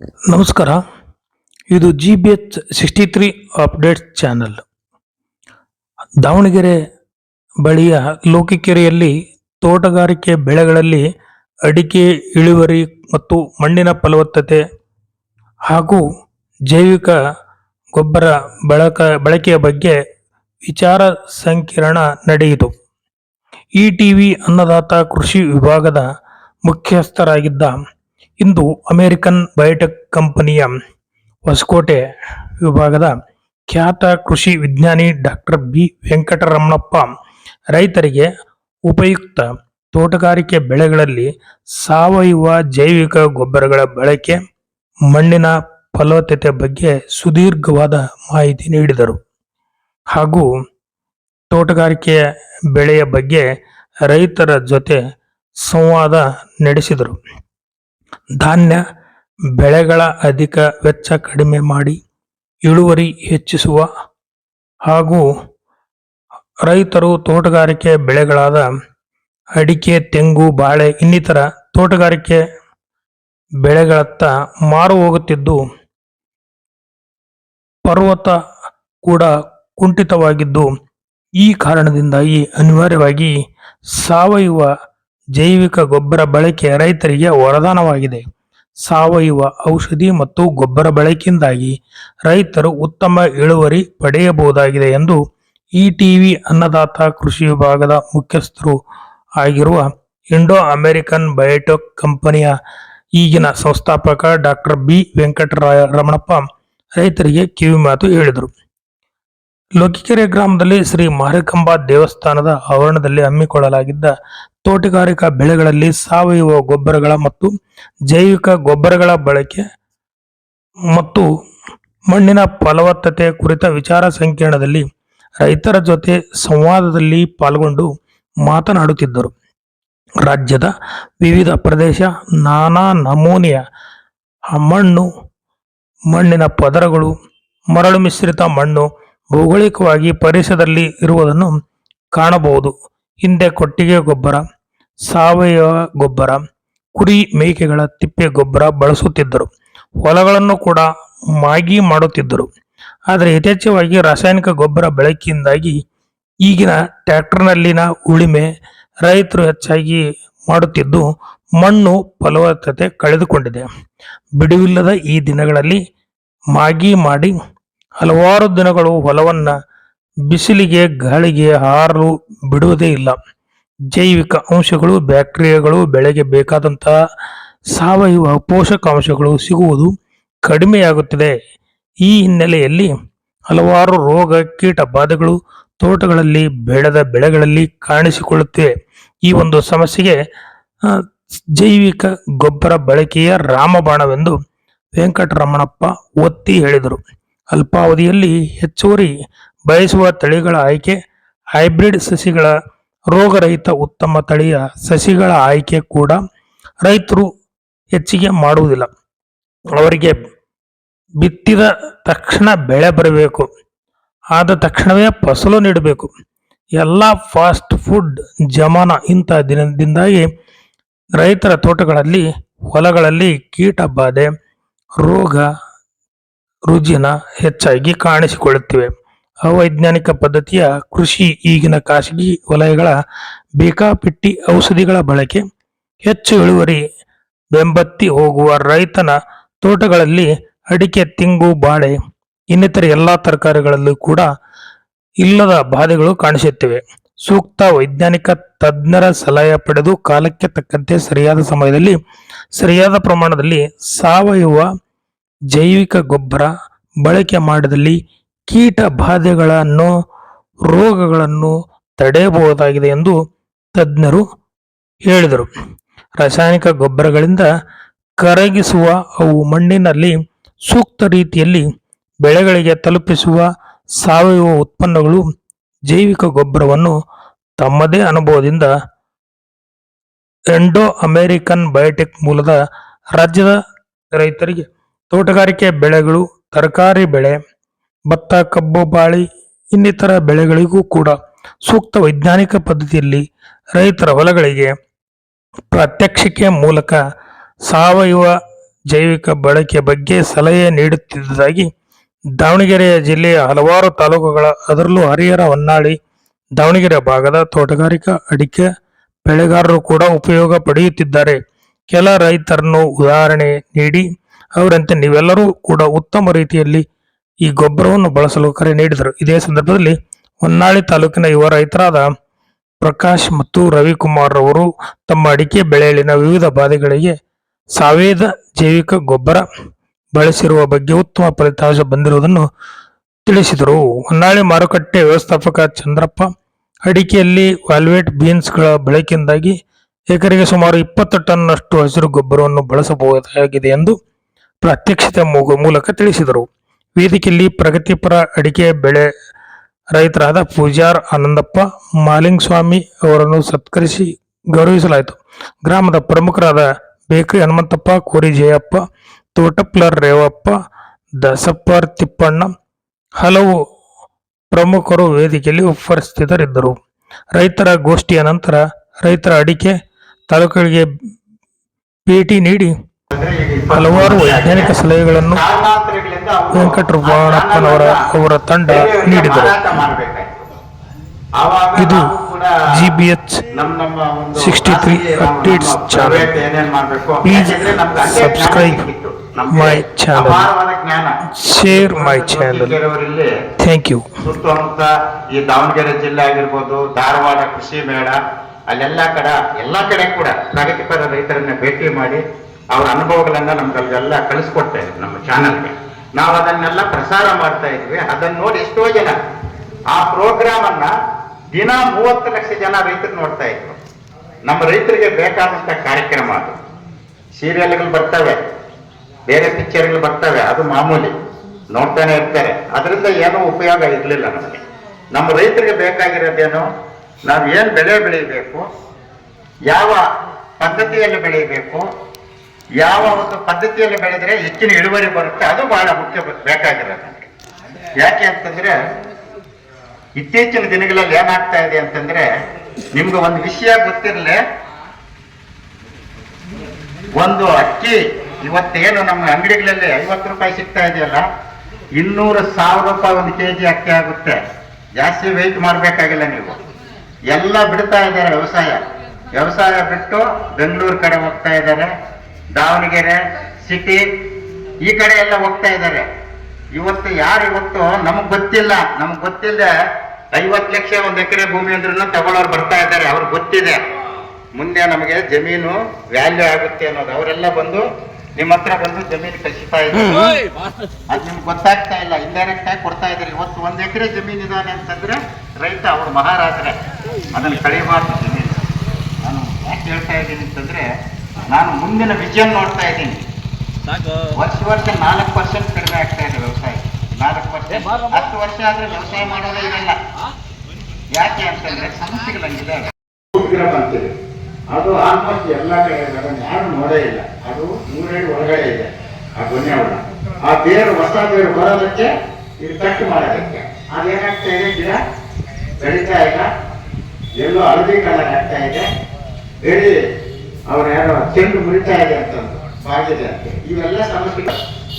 ನಮಸ್ಕಾರ. ಇದು G B H sixty three updates channel Davangere ಬಳಿಯ ಲೋಕಿಕೆರೆಯಲ್ಲಿ ತೋಟಗಾರಿಕೆ ಬೆಳೆಗಳಲ್ಲಿ ಅಡಿಕೆ, ಇಳುವರಿ ಮತ್ತು ಮಣ್ಣಿನ ಫಲವತ್ತತೆ ಹಾಗೂ ಜೈವಿಕ ಗೊಬ್ಬರ ಬಳಕ, ಬಳಕೆಯ ಬಗ್ಗೆ ವಿಚಾರ ಸಂಕಿರಣ ನಡೆಯಿತು. ಈ ಟಿವಿ ಅನ್ನದಾತ ಕೃಷಿ ವಿಭಾಗದ ಮುಖ್ಯಸ್ಥರಾಗಿದ್ದ ಇಂದು ಅಮೆರಿಕನ್ ಬಯೋಟೆಕ್ ಕಂಪನಿಯ ಹೊಸಕೋಟೆ ವಿಭಾಗದ ಖ್ಯಾತ ಕೃಷಿ ವಿಜ್ಞಾನಿ ಡಾಕ್ಟರ್ ಬಿ. ವೆಂಕಟರಮಣಪ್ಪ ರೈತರಿಗೆ ಉಪಯುಕ್ತ ತೋಟಗಾರಿಕೆ ಬೆಳೆಗಳಲ್ಲಿ ಸಾವಯವ ಜೈವಿಕ ಗೊಬ್ಬರಗಳ ಬಳಕೆ, ಮಣ್ಣಿನ ಫಲವತ್ತತೆ ಬಗ್ಗೆ ಸುದೀರ್ಘವಾದ ಮಾಹಿತಿ ನೀಡಿದರು. ಹಾಗೂ ತೋಟಗಾರಿಕೆಯ ಬೆಳೆಯ ಬಗ್ಗೆ ರೈತರ ಜೊತೆ ಸಂವಾದ ನಡೆಸಿದರು. ಧಾನ್ಯ ಬೆಳೆಗಳ ಅಧಿಕ ವೆಚ್ಚ ಕಡಿಮೆ ಮಾಡಿ ಇಳುವರಿ ಹೆಚ್ಚಿಸುವ ಹಾಗೂ ರೈತರು ತೋಟಗಾರಿಕೆ ಬೆಳೆಗಳಾದ ಅಡಿಕೆ, ತೆಂಗು, ಬಾಳೆ, ಇನ್ನಿತರ ತೋಟಗಾರಿಕೆ ಬೆಳೆಗಳತ್ತ ಮಾರು ಹೋಗುತ್ತಿದ್ದು, ಪರ್ವತ ಕೂಡ ಕುಂಠಿತವಾಗಿದ್ದು, ಈ ಕಾರಣದಿಂದಾಗಿ ಅನಿವಾರ್ಯವಾಗಿ ಸಾವಯವ ಜೈವಿಕ ಗೊಬ್ಬರ ಬಳಕೆ ರೈತರಿಗೆ ವರದಾನವಾಗಿದೆ. ಸಾವಯವ ಔಷಧಿ ಮತ್ತು ಗೊಬ್ಬರ ಬಳಕೆಯಿಂದಾಗಿ ರೈತರು ಉತ್ತಮ ಇಳುವರಿ ಪಡೆಯಬಹುದಾಗಿದೆ ಎಂದು ಇ ಟಿವಿ ಅನ್ನದಾತ ಕೃಷಿ ವಿಭಾಗದ ಮುಖ್ಯಸ್ಥರು ಆಗಿರುವ ಇಂಡೋ ಅಮೆರಿಕನ್ ಬಯೋಟೆಕ್ ಕಂಪನಿಯ ಈಗಿನ ಸಂಸ್ಥಾಪಕ ಡಾಕ್ಟರ್ ಬಿ ವೆಂಕಟರಾಯ ರಮಣಪ್ಪ ರೈತರಿಗೆ ಕಿವಿಮಾತು ಹೇಳಿದರು. ಲೋಕಿಕೆರೆ ಗ್ರಾಮದಲ್ಲಿ ಶ್ರೀ ಮಾರಿಕಾಂಬಾ ದೇವಸ್ಥಾನದ ಆವರಣದಲ್ಲಿ ಹಮ್ಮಿಕೊಳ್ಳಲಾಗಿದ್ದ ತೋಟಗಾರಿಕಾ ಬೆಳೆಗಳಲ್ಲಿ ಸಾವಯವ ಗೊಬ್ಬರಗಳ ಮತ್ತು ಜೈವಿಕ ಗೊಬ್ಬರಗಳ ಬಳಕೆ ಮತ್ತು ಮಣ್ಣಿನ ಫಲವತ್ತತೆ ಕುರಿತ ವಿಚಾರ ಸಂಕಿರಣದಲ್ಲಿ ರೈತರ ಜೊತೆ ಸಂವಾದದಲ್ಲಿ ಪಾಲ್ಗೊಂಡು ಮಾತನಾಡುತ್ತಿದ್ದರು. ರಾಜ್ಯದ ವಿವಿಧ ಪ್ರದೇಶ ನಾನಾ ನಮೂನೆಯ ಮಣ್ಣು, ಮಣ್ಣಿನ ಪದರಗಳು, ಮರಳು ಮಿಶ್ರಿತ ಮಣ್ಣು ಭೌಗೋಳಿಕವಾಗಿ ಪರಿಸರದಲ್ಲಿ ಇರುವುದನ್ನು ಕಾಣಬಹುದು. ಹಿಂದೆ ಕೊಟ್ಟಿಗೆ ಗೊಬ್ಬರ, ಸಾವಯವ ಗೊಬ್ಬರ, ಕುರಿ ಮೇಕೆಗಳ ತಿಪ್ಪೆ ಗೊಬ್ಬರ ಬಳಸುತ್ತಿದ್ದರು. ಹೊಲಗಳನ್ನು ಕೂಡ ಮಾಗಿ ಮಾಡುತ್ತಿದ್ದರು. ಆದರೆ ಯಥೇಚ್ಛವಾಗಿ ರಾಸಾಯನಿಕ ಗೊಬ್ಬರ ಬಳಕೆಯಿಂದಾಗಿ ಈಗಿನ ಟ್ಯಾಕ್ಟರ್ನಲ್ಲಿನ ಉಳಿಮೆ ರೈತರು ಹೆಚ್ಚಾಗಿ ಮಾಡುತ್ತಿದ್ದು, ಮಣ್ಣು ಫಲವತ್ತತೆ ಕಳೆದುಕೊಂಡಿದೆ. ಬಿಡುವಿಲ್ಲದ ಈ ದಿನಗಳಲ್ಲಿ ಮಾಗಿ ಮಾಡಿ ಹಲವಾರು ದಿನಗಳು ಹೊಲವನ್ನ ಬಿಸಿಲಿಗೆ, ಗಾಳಿಗೆ ಹಾರಲು ಬಿಡುವುದೇ ಇಲ್ಲ. ಜೈವಿಕ ಅಂಶಗಳು, ಬ್ಯಾಕ್ಟೀರಿಯಾಗಳು, ಬೆಳೆಗೆ ಬೇಕಾದಂತಹ ಸಾವಯವ ಪೋಷಕಾಂಶಗಳು ಸಿಗುವುದು ಕಡಿಮೆಯಾಗುತ್ತಿದೆ. ಈ ಹಿನ್ನೆಲೆಯಲ್ಲಿ ಹಲವಾರು ರೋಗ ಕೀಟ ಬಾಧೆಗಳು ತೋಟಗಳಲ್ಲಿ, ಬೆಳೆದ ಬೆಳೆಗಳಲ್ಲಿ ಕಾಣಿಸಿಕೊಳ್ಳುತ್ತಿವೆ. ಈ ಒಂದು ಸಮಸ್ಯೆಗೆ ಜೈವಿಕ ಗೊಬ್ಬರ ಬಳಕೆಯ ರಾಮಬಾಣವೆಂದು ವೆಂಕಟರಮಣಪ್ಪ ಒತ್ತಿ ಹೇಳಿದರು. ಅಲ್ಪಾವಧಿಯಲ್ಲಿ ಹೆಚ್ಚುವರಿ ಬಯಸುವ ತಳಿಗಳ ಆಯ್ಕೆ, ಹೈಬ್ರಿಡ್ ಸಸಿಗಳ ರೋಗರಹಿತ ಉತ್ತಮ ತಳಿಯ ಸಸಿಗಳ ಆಯ್ಕೆ ಕೂಡ ರೈತರು ಹೆಚ್ಚಿಗೆ ಮಾಡುವುದಿಲ್ಲ. ಅವರಿಗೆ ಬಿತ್ತಿದ ತಕ್ಷಣ ಬೆಳೆ ಬರಬೇಕು, ಆದ ತಕ್ಷಣವೇ ಫಸಲು ನೀಡಬೇಕು. ಎಲ್ಲ ಫಾಸ್ಟ್ ಫುಡ್ ಜಮಾನ ಇಂಥ ದಿನದಿಂದಾಗಿ ರೈತರ ತೋಟಗಳಲ್ಲಿ, ಹೊಲಗಳಲ್ಲಿ ಕೀಟ ಬಾಧೆ ರೋಗ ರುಜಿನ ಹೆಚ್ಚಾಗಿ ಕಾಣಿಸಿಕೊಳ್ಳುತ್ತಿವೆ. ಅವೈಜ್ಞಾನಿಕ ಪದ್ಧತಿಯ ಕೃಷಿ ಈಗಿನ ಖಾಸಗಿ ವಲಯಗಳ ಬೇಕಾಪಿಟ್ಟಿ ಔಷಧಿಗಳ ಬಳಕೆ, ಹೆಚ್ಚು ಇಳುವರಿ ಬೆಂಬತ್ತಿ ಹೋಗುವ ರೈತನ ತೋಟಗಳಲ್ಲಿ ಅಡಿಕೆ, ತೆಂಗು, ಬಾಳೆ, ಇನ್ನಿತರ ಎಲ್ಲಾ ತರಕಾರಿಗಳಲ್ಲೂ ಕೂಡ ಇಲ್ಲದ ಬಾಧೆಗಳು ಕಾಣಿಸುತ್ತಿವೆ. ಸೂಕ್ತ ವೈಜ್ಞಾನಿಕ ತಜ್ಞರ ಸಲಹೆ ಪಡೆದು ಕಾಲಕ್ಕೆ ತಕ್ಕಂತೆ ಸರಿಯಾದ ಸಮಯದಲ್ಲಿ, ಸರಿಯಾದ ಪ್ರಮಾಣದಲ್ಲಿ ಸಾವಯವ ಜೈವಿಕ ಗೊಬ್ಬರ ಬಳಕೆ ಮಾಡಿದಲ್ಲಿ ಕೀಟ ಬಾಧೆಗಳನ್ನು ರೋಗಗಳನ್ನು ತಡೆಯಬಹುದಾಗಿದೆ ಎಂದು ತಜ್ಞರು ಹೇಳಿದರು. ರಾಸಾಯನಿಕ ಗೊಬ್ಬರಗಳಿಂದ ಕರಗಿಸುವ ಅವು ಮಣ್ಣಿನಲ್ಲಿ ಸೂಕ್ತ ರೀತಿಯಲ್ಲಿ ಬೆಳೆಗಳಿಗೆ ತಲುಪಿಸುವ ಸಾವಯವ ಉತ್ಪನ್ನಗಳು ಜೈವಿಕ ಗೊಬ್ಬರವನ್ನು ತಮ್ಮದೇ ಅನುಭವದಿಂದ ಎಂಡೋ ಅಮೆರಿಕನ್ ಬಯೋಟೆಕ್ ಮೂಲದ ರಾಜ್ಯದ ರೈತರಿಗೆ ತೋಟಗಾರಿಕೆ ಬೆಳೆಗಳು, ತರಕಾರಿ ಬೆಳೆ, ಭತ್ತ, ಕಬ್ಬು, ಬಾಳಿ, ಇನ್ನಿತರ ಬೆಳೆಗಳಿಗೂ ಕೂಡ ಸೂಕ್ತ ವೈಜ್ಞಾನಿಕ ಪದ್ಧತಿಯಲ್ಲಿ ರೈತರ ಹೊಲಗಳಿಗೆ ಪ್ರಾತ್ಯಕ್ಷಿಕೆ ಮೂಲಕ ಸಾವಯವ ಜೈವಿಕ ಬಳಕೆ ಬಗ್ಗೆ ಸಲಹೆ ನೀಡುತ್ತಿದ್ದುದಾಗಿ ದಾವಣಗೆರೆಯ ಜಿಲ್ಲೆಯ ಹಲವಾರು ತಾಲೂಕುಗಳ ಅದರಲ್ಲೂ ಹರಿಹರ ಹೊನ್ನಾಳಿ, ದಾವಣಗೆರೆ ಭಾಗದ ತೋಟಗಾರಿಕಾ ಅಡಿಕೆ ಬೆಳೆಗಾರರು ಕೂಡ ಉಪಯೋಗ ಪಡೆಯುತ್ತಿದ್ದಾರೆ. ಕೆಲ ರೈತರನ್ನು ಉದಾಹರಣೆ ನೀಡಿ ಅವರಂತೆ ನೀವೆಲ್ಲರೂ ಕೂಡ ಉತ್ತಮ ರೀತಿಯಲ್ಲಿ ಈ ಗೊಬ್ಬರವನ್ನು ಬಳಸಲು ಕರೆ ನೀಡಿದರು. ಇದೇ ಸಂದರ್ಭದಲ್ಲಿ ಹೊನ್ನಾಳಿ ತಾಲೂಕಿನ ಯುವ ರೈತರಾದ ಪ್ರಕಾಶ್ ಮತ್ತು ರವಿಕುಮಾರ್ ಅವರು ತಮ್ಮ ಅಡಿಕೆ ಬೆಳೆಯಲ್ಲಿನ ವಿವಿಧ ಬಾಧೆಗಳಿಗೆ ಸಾವೇದ ಜೈವಿಕ ಗೊಬ್ಬರ ಬಳಸಿರುವ ಬಗ್ಗೆ ಉತ್ತಮ ಫಲಿತಾಂಶ ಬಂದಿರುವುದನ್ನು ತಿಳಿಸಿದರು. ಹೊನ್ನಾಳಿ ಮಾರುಕಟ್ಟೆ ವ್ಯವಸ್ಥಾಪಕ ಚಂದ್ರಪ್ಪ, ಅಡಿಕೆಯಲ್ಲಿ ವಾಲ್ವೇಟ್ ಬೀನ್ಸ್ಗಳ ಬಳಕೆಯಿಂದಾಗಿ ಎಕರೆಗೆ ಸುಮಾರು ಇಪ್ಪತ್ತು ಟನ್ನಷ್ಟು ಹಸಿರು ಗೊಬ್ಬರವನ್ನು ಬಳಸಬಹುದಾಗಿದೆ ಎಂದು ಪ್ರಾತ್ಯಕ್ಷಿತೆ ಮೂಲಕ ತಿಳಿಸಿದರು. ವೇದಿಕೆಯಲ್ಲಿ ಪ್ರಗತಿಪರ ಅಡಿಕೆ ಬೆಳೆ ರೈತರಾದ ಪೂಜಾರ್ ಆನಂದಪ್ಪ, ಮಾಲಿಂಗಸ್ವಾಮಿ ಅವರನ್ನು ಸತ್ಕರಿಸಿ ಗೌರವಿಸಲಾಯಿತು. ಗ್ರಾಮದ ಪ್ರಮುಖರಾದ ಬೇಕರಿ ಹನುಮಂತಪ್ಪ ಕೋರಿ ಜಯಪ್ಪ ತೋಟಪ್ಲರ್ ರೇವಪ್ಪ ದಸಪ್ಪರ್ ತಿಪ್ಪಣ್ಣ ಹಲವು ಪ್ರಮುಖರು ವೇದಿಕೆಯಲ್ಲಿ ಉಪಸ್ಥಿತರಿದ್ದರು. ರೈತರ ಗೋಷ್ಠಿಯ ನಂತರ ರೈತರ ಅಡಿಕೆ ತಾಲೂಕುಗಳಿಗೆ ಭೇಟಿ ನೀಡಿ ಹಲವಾರು ವೈಜ್ಞಾನಿಕ ಸಲಹೆಗಳನ್ನು ವೆಂಕಟರಮಣಪ್ಪನವರ ಅವರ ತಂಡ ನೀಡಿದರು. ಇದು ಜಿ ಬಿ ಎಚ್ ನಮ್ಮ three updates 63 please subscribe my channel channel. My channel thank you ಸುತ್ತಮುತ್ತ ಈ ದಾವಣಗೆರೆ ಜಿಲ್ಲೆ ಆಗಿರ್ಬೋದು, ಧಾರವಾಡ ಕೃಷಿ ಮೇಳ, ಅಲ್ಲೆಲ್ಲ ಕಡೆ, ಎಲ್ಲ ಕಡೆ ಕೂಡ ಪ್ರಗತಿಪರ ರೈತರನ್ನ ಭೇಟಿ ಮಾಡಿ ಅವರ ಅನುಭವಗಳನ್ನ ನಮ್ಗೆಲ್ಲ ಕಳಿಸ್ಕೊಡ್ತಾ ಇದ್ವಿ ನಮ್ಮ ಚಾನಲ್ಗೆ ನಾವು ಅದನ್ನೆಲ್ಲ ಪ್ರಸಾರ ಮಾಡ್ತಾ ಇದ್ವಿ. ಅದನ್ನ ನೋಡಿ ಎಷ್ಟೋ ಜನ. ಆ ಪ್ರೋಗ್ರಾಮ್ ಅನ್ನ ದಿನ ಮೂವತ್ತು ಲಕ್ಷ ಜನ ರೈತರು ನೋಡ್ತಾ ಇದ್ರು. ನಮ್ಮ ರೈತರಿಗೆ ಬೇಕಾದಂತ ಕಾರ್ಯಕ್ರಮ ಅದು. ಸೀರಿಯಲ್ಗಳು ಬರ್ತವೆ. ಬೇರೆ ಪಿಕ್ಚರ್ಗಳು ಬರ್ತವೆ. ಅದು ಮಾಮೂಲಿ. ನೋಡ್ತಾನೆ ಇರ್ತಾರೆ. ಅದರಿಂದ ಏನೂ ಉಪಯೋಗ ಇರಲಿಲ್ಲ ನಮಗೆ. ನಮ್ಮ ರೈತರಿಗೆ ಬೇಕಾಗಿರೋದೇನು? ನಾವು ಏನು ಬೆಳೆ ಬೆಳಿಬೇಕು? ಯಾವ ಪದ್ಧತಿಯಲ್ಲಿ ಬೆಳಿಬೇಕು? ಯಾವ ಒಂದು ಪದ್ಧತಿಯಲ್ಲಿ ಬೆಳೆದ್ರೆ ಹೆಚ್ಚಿನ ಇಳುವರಿ ಬರುತ್ತೆ? ಅದು ಬಹಳ ಮುಖ್ಯ ಬೇಕಾಗಿರೋದು ಯಾಕೆ ಅಂತಂದ್ರೆ, ಇತ್ತೀಚಿನ ದಿನಗಳಲ್ಲಿ ಏನಾಗ್ತಾ ಇದೆ ಅಂತಂದ್ರೆ, ನಿಮ್ಗೆ ಒಂದು ವಿಷಯ ಗೊತ್ತಿರಲಿ, ಒಂದು ಅಕ್ಕಿ ಇವತ್ತೇನು ನಮ್ಮ ಅಂಗಡಿಗಳಲ್ಲಿ ಐವತ್ತು ರೂಪಾಯಿ ಸಿಗ್ತಾ ಇದೆಯಲ್ಲ, ಇನ್ನೂರು ಸಾವಿರ ರೂಪಾಯಿ ಒಂದು ಕೆ ಜಿ ಅಕ್ಕಿ ಆಗುತ್ತೆ. ಜಾಸ್ತಿ ವೆಯ್ಟ್ ಮಾಡಬೇಕಾಗಿಲ್ಲ ನೀವು. ಎಲ್ಲ ಬಿಡ್ತಾ ಇದ್ದಾರೆ ವ್ಯವಸಾಯ. ವ್ಯವಸಾಯ ಬಿಟ್ಟು ಬೆಂಗಳೂರು ಕಡೆ ಹೋಗ್ತಾ ಇದ್ದಾರೆ. ದಾವಣಗೆರೆ ಸಿಟಿ ಈ ಕಡೆ ಎಲ್ಲ ಹೋಗ್ತಾ ಇದ್ದಾರೆ. ಇವತ್ತು ಯಾರು ಇವತ್ತು ನಮಗ್ ಗೊತ್ತಿಲ್ಲ. ನಮಗ್ ಗೊತ್ತಿಲ್ಲದೆ ಐವತ್ತು ಲಕ್ಷ ಒಂದು ಎಕರೆ ಭೂಮಿ ಅಂದ್ರೂ ತಗೊಳ್ಳೋರು ಬರ್ತಾ ಇದ್ದಾರೆ. ಅವ್ರಿಗೆ ಗೊತ್ತಿದೆ. ಮುಂದೆ ನಮಗೆ ಜಮೀನು ವ್ಯಾಲ್ಯೂ ಆಗುತ್ತೆ ಅನ್ನೋದು. ಅವರೆಲ್ಲ ಬಂದು ನಿಮ್ಮ ಹತ್ರ ಬಂದು ಜಮೀನು ಕಸಿತಾ ಇದ್ದಾರೆ. ಅದು ನಿಮ್ಗೆ ಗೊತ್ತಾಗ್ತಾ ಇಲ್ಲ. ಇಂಡೈರೆಕ್ಟ್ ಆಗಿ ಕೊಡ್ತಾ ಇದ್ದಾರೆ. ಇವತ್ತು ಒಂದ್ ಎಕರೆ ಜಮೀನು ಇದಾನೆ ಅಂತಂದ್ರೆ ರೈತ ಅವ್ರು ಮಹಾರಾಜರೇ. ಅದನ್ನ ಕಳಿಬಾರ್ದು ಜಮೀನು. ನಾನು ಯಾಕೆ ಹೇಳ್ತಾ ಇದ್ದೀನಿ ಅಂತಂದ್ರೆ ನಾನು ಮುಂದಿನ ವಿಷನ್ ನೋಡ್ತಾ ಇದ್ದೀನಿ. ವರ್ಷ ವರ್ಷ ನಾಲ್ಕು ಪರ್ಸೆಂಟ್ ಕಡಿಮೆ ಆಗ್ತಾ ಇದೆ ವ್ಯವಸಾಯ. ನಾಲ್ಕು ಪರ್ಸೆಂಟ್ ಹತ್ತು ವರ್ಷ ಆದ್ರೆ ವ್ಯವಸಾಯ ಮಾಡೋದೇ ಇರಲ್ಲ. ಯಾಕೆ ಅಂತಂದ್ರೆ ಸಮಸ್ಯೆಗಳಂಗಿದೆ ಬಂದಿದೆ ಅಂತೀವಿ ಅದು ಆಲ್ಮೋಸ್ಟ್ ಎಲ್ಲ ಕಡೆ ಇದೆ. ಅದನ್ನ ಯಾರು ನೋಡೇ ಇಲ್ಲ. ಅದು ನೂರೇಳು ಒಳಗಡೆ ಇದೆ. ಆ ಗೊನೆ ಹುಳ ಆ ಬೇರು ಹೊಸ ಬೇರು ಬರೋದಕ್ಕೆ ಇದು ಕಟ್ ಮಾಡೋದಕ್ಕೆ. ಅದೇನಾಗ್ತಾ ಇದೆ ಗಿಡ? ಬೆಳೀತಾ ಇಲ್ಲ. ಎಲ್ಲೋ ಹಳದಿ ಕಲರ್ ಆಗ್ತಾ ಇದೆ. ಬೆಳಿ ಅವ್ರು ಯಾರೋ ಚೆಂಡು ಮುರಿತಾ ಇದೆ ಅಂತಂದು ಬಾಗಿದೆ ಅಂತ ಇವೆಲ್ಲ ಸಮಸ್ಯೆ.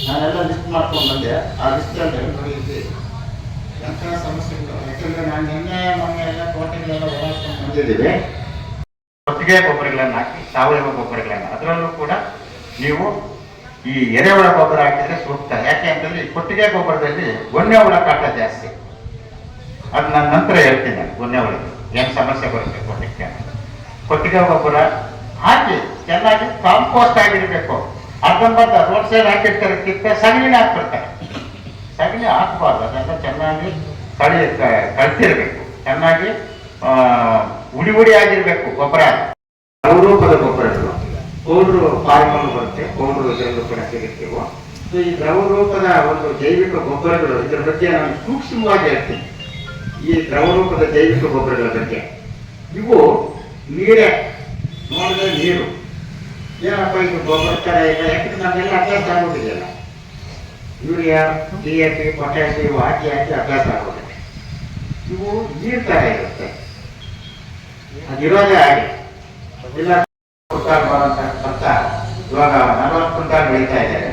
ನಾನೆಲ್ಲ ಲಿಸ್ಟ್ ಮಾಡ್ಕೊಂಡು ಬಂದೆ. ಆ ಲಿಸ್ಟ್ ಅಲ್ಲಿ ಎಂತಹ ಸಮಸ್ಯೆಗಳು? ಯಾಕಂದ್ರೆ ನಾನು ನಿನ್ನೆ ಮೊನ್ನೆ ಎಲ್ಲ ತೋಟಗಳೆಲ್ಲ ಓಡಾಡ್ಕೊಂಡು ಬಂದಿದ್ದೀವಿ. ಕೊಟ್ಟಿಗೆ ಗೊಬ್ಬರಗಳನ್ನು ಹಾಕಿ, ಸಾವಯವ ಗೊಬ್ಬರಗಳನ್ನು. ಅದರಲ್ಲೂ ಕೂಡ ನೀವು ಈ ಎರೆಹುಳ ಗೊಬ್ಬರ ಹಾಕಿದ್ರೆ ಸೂಕ್ತ. ಯಾಕೆ ಅಂತಂದ್ರೆ ಈ ಕೊಟ್ಟಿಗೆ ಗೊಬ್ಬರದಲ್ಲಿ ಗೊನ್ನೆ ಹುಳ ಕಾಟ ಜಾಸ್ತಿ. ಅದು ನಾನು ನಂತರ ಹೇಳ್ತೀನಿ ನಾನು ಗೊನ್ನೆ ಹುಳ ಏನು ಸಮಸ್ಯೆ ಬರುತ್ತೆ ಕೊಟ್ಟಿಗೆ ಕೊಟ್ಟಿಗೆ ಗೊಬ್ಬರ ಹಾಕಿ ಚೆನ್ನಾಗಿ ಕಾಂಪೋಸ್ಟ್ ಆಗಿರಬೇಕು. ಅರ್ಧಂಬರ್ಧ ರೋಡ್ ಸೈಡ್ ಹಾಕಿರ್ತಾರೆ ಕಿತ್ತ ಸಗಣಿನ ಹಾಕ್ಬಿಡ್ತಾರೆ. ಸಗಣಿ ಹಾಕಬಾರ್ದು, ಅದೆಲ್ಲ ಚೆನ್ನಾಗಿ ಕಳಿ ಕಳಿಸಿರ್ಬೇಕು ಚೆನ್ನಾಗಿ ಉಡಿ ಉಡಿ ಆಗಿರ್ಬೇಕು ಗೊಬ್ಬರ. ದ್ರವರೂಪದ ಗೊಬ್ಬರಗಳು ಪೌಡ್ರು ಫಾರ್ಮಲ್ ಬರುತ್ತೆ, ಪೌಡ್ರು ಇದರಲ್ಲೂ ಕೂಡ ಸಿಗುತ್ತೇವೆ. ಸೊ, ಈ ದ್ರವರೂಪದ ಒಂದು ಜೈವಿಕ ಗೊಬ್ಬರಗಳು, ಇದರ ಬಗ್ಗೆ ನಾನು ಸೂಕ್ಷ್ಮವಾಗಿ ಹೇಳ್ತೀನಿ. ಈ ದ್ರವರೂಪದ ಜೈವಿಕ ಗೊಬ್ಬರಗಳ ಬಗ್ಗೆ. ಇವು ನೀರೇ ನೋಡಿದ್ರೆ ನೀರು. ಏನಪ್ಪ ಇದು ಗೊಬ್ಬರ ತರ ಇಲ್ಲ ಯಾಕಂದ್ರೆ ನಮ್ಗೆಲ್ಲ ಅಭ್ಯಾಸ ಆಗೋದಿಲ್ಲ. Urea, D A P potash ಇವು ಹಾಕಿ ಹಾಕಿ ಅಭ್ಯಾಸ ಆಗೋದಿದೆ ಇವು ನೀರು ಥರ ಇರುತ್ತೆ. ಅದಿರೋದೇ ಹಾಗೆ. ಇಲ್ಲ ಭತ್ತ ಇವಾಗ ನಲವತ್ತು ಕುಂಟಾಲ್ ಬೆಳೀತಾ ಇದ್ದಾರೆ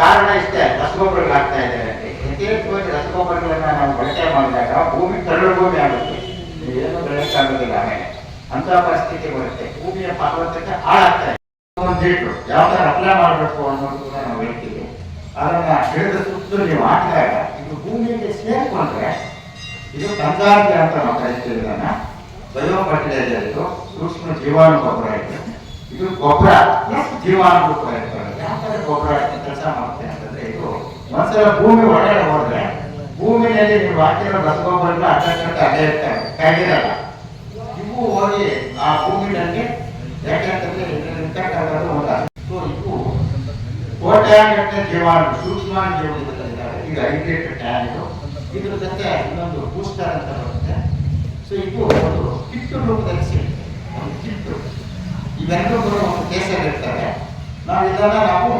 ಕಾರಣ ಇಷ್ಟೇ, ರಸಗೊಬ್ಬರಗಳು ಆಗ್ತಾ ಇದ್ದಾರೆ ಯಥೇಚ್ಛವಾಗಿ ರಸಗೊಬ್ಬರಗಳನ್ನ ನಾವು ಬಳಕೆ ಮಾಡಿದಾಗ ಭೂಮಿ ಕರಳು ಭೂಮಿ ಆಗುತ್ತೆ. ಅಂತ ಪರಿಸ್ಥಿತಿ ಬರುತ್ತೆ. ಭೂಮಿಯ ಫಲವತ್ತತೆ ಹಾಳಾಗ್ತಾ ಇದೆ. ಒಂದು ಡೇಟು ಯಾವ ಥರ ಅಪ್ಲೈ ಮಾಡಬೇಕು ಅನ್ನೋದು ನಾವು ಹೇಳ್ತೀವಿ. ಅದನ್ನ ಹೇಳಿದ ಸುತ್ತಲೂ ನೀವು ಹಾಕಿದಾಗ, ಇದು ಭೂಮಿಗೆ ಸೇರ್ಕೊಂಡ್ರೆ, ಇದು ಕಂದಾರ್ಗೆ ಅಂತ ನಾವು ಕರಿತೀವಿ ಇದನ್ನ ಬಯೋ ಫರ್ಟಿಲೈಸರ್ ಸೂಕ್ಷ್ಮ ಜೀವಾಣು ಗೊಬ್ಬರ ಇದು. ಇದು ಗೊಬ್ಬರ ಜೀವಾಣು ಗೊಬ್ಬರ ಇರ್ತದೆ? ಯಾವ ಥರ ಗೊಬ್ಬರ ಕೆಲಸ ಮಾಡುತ್ತೆ ಅಂತಂದ್ರೆ ಇದು ಒಂದ್ಸಲ ಭೂಮಿ ಒಳಗಡೆ ಹೋದ್ರೆ, ಭೂಮಿಯಲ್ಲಿ ನೀವು ಹಾಕಿರೋ ರಸಗೊಬ್ಬರಗಳು ಅಡ್ಡಕ್ಕೆ ಇರ್ತಾರೆ ಇರ್ತವೆ. ಆ ಯಾಕೆಂತಂದ್ರೆ ಇರ್ತಕ್ಕಂಥದ್ದು ಒಂದು ಸೊ ಇದು ಕೋಟ್ಯಾಂಗಟ್ಟಲೆ ಜೀವಾಣು ಸೂಕ್ಷ್ಮ ಜೀವನಗಳಿದ್ದಾವೆ ಈಗ ಹೈಡ್ರೇಟ್ ಟ್ಯಾನ್ ಇದು. ಇದ್ರ ಜೊತೆ ಇನ್ನೊಂದು ಬೂಸ್ಟರ್ ಅಂತ ಬರುತ್ತೆ. ಸೊ ಇದು ಒಂದು ಕಿಟ್ಟು ರೂಪದಲ್ಲಿ ಸಿಗುತ್ತೆ. ಒಂದು ಕಿಟ್ಟು. ಇವೆರಡೂ ಕೂಡ ಒಂದು ಕೇಸಲ್ಲಿ ಇರ್ತವೆ. ನಾವು ಇದನ್ನ ನಾವು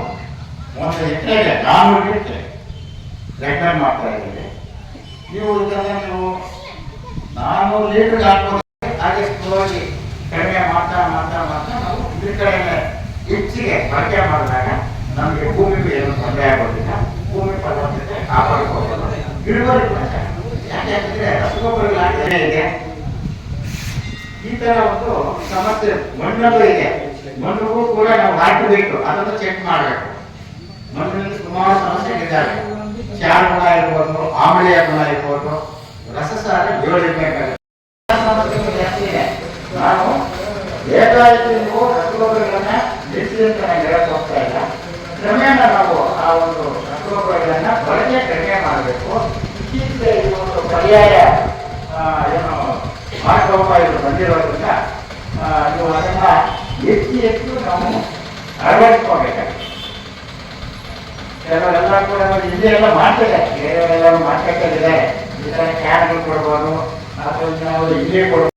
ಒಂದು ಎಕರೆಗೆ ನಾನ್ನೂರು ಲೀಟರ್ ರೆಕಮೆಂಡ್ ಮಾಡ್ತಾ ಇದ್ದೀವಿ. ನೀವು ಇದನ್ನ ನೀವು ನಾನ್ನೂರು ಲೀಟರ್ ಹಾಕ್ಬೋದು. ಹಾಗೆ ಸ್ಲೋಗಿ ಕಡಿಮೆ ಮಾಡ್ತಾ ಮಾಡ್ತಾ ಮಾಡ್ತಾ ನಾವು ಇದ್ರ ಕಡೆ ಹೆಚ್ಚಿಗೆ ಬಳಕೆ ಮಾಡಿದಾಗ ನಮಗೆ ಭೂಮಿ ಏನು ತೊಂದರೆ ಆಗೋದಿಲ್ಲ. ಭೂಮಿ ಫಲವತ್ತತೆ ಕಾಪಾಡಿಕೊಳ್ಳೋದು ಇಳುವರಿ ಯಾಕೆಂದ್ರೆ ರಸಗೊಬ್ಬರಗಳಾಗಿದೆ ಇದೆ, ಈ ತರ ಒಂದು ಸಮಸ್ಯೆ ಮಣ್ಣಲ್ಲೂ ಇದೆ. ಮಣ್ಣಿಗೂ ಕೂಡ ನಾವು ಹಾಕಬೇಕು. ಅದನ್ನು ಚೆಕ್ ಮಾಡಬೇಕು. ಮಣ್ಣಿನಲ್ಲಿ ಸುಮಾರು ಸಮಸ್ಯೆಗಳಿದ್ದಾವೆ. ಕ್ಷಾರ ಗುಣ ಇರ್ಬೋದು, ಆಮ್ಲೀಯ ಗುಣ ಇರ್ಬೋದು, ರಸಸಾರ ಇದೆ ಬೇಕಾದಷ್ಟು ನೀವು ರಸಗೊಬ್ಬರಗಳನ್ನ ನಿಲ್ಲಿಸಿ ಅಂತ ನಾನು ಹೇಳಕ್ ಹೋಗ್ತಾ ಇಲ್ಲ. ಕ್ರಮೇಣ ನಾವು ಆ ಒಂದು ರಸಗೊಬ್ಬರಗಳನ್ನ ಬಳಕೆ ಕಡಿಮೆ ಮಾಡಬೇಕು. ಇತ್ತೀಚೆಗೆ ಒಂದು ಪರ್ಯಾಯ ಏನು ಮಾರ್ಗೋಪಾಯಗಳು ಬಂದಿರೋದ್ರಿಂದ ನೀವು ಅದನ್ನ ಹೆಚ್ಚು ಹೆಚ್ಚು ನಾವು ಅಳವಡಿಸ್ಕೋಬೇಕಾಗುತ್ತೆ ಕೆಲವರೆಲ್ಲ ಕೂಡ ಇಲ್ಲಿ ಎಲ್ಲ ಮಾಡ್ತಿದ್ದಾರೆ ಬೇರೆಯವರೆಲ್ಲ ಮಾರ್ಕೆಟಲ್ಲಿದೆ ಥರ ಕ್ಯಾನ್ಗಳು ಕೊಡ್ಬೋದು ಅಥವಾ ನಾವು ಇಲ್ಲೇ ಕೊಡ್ಬೋದು.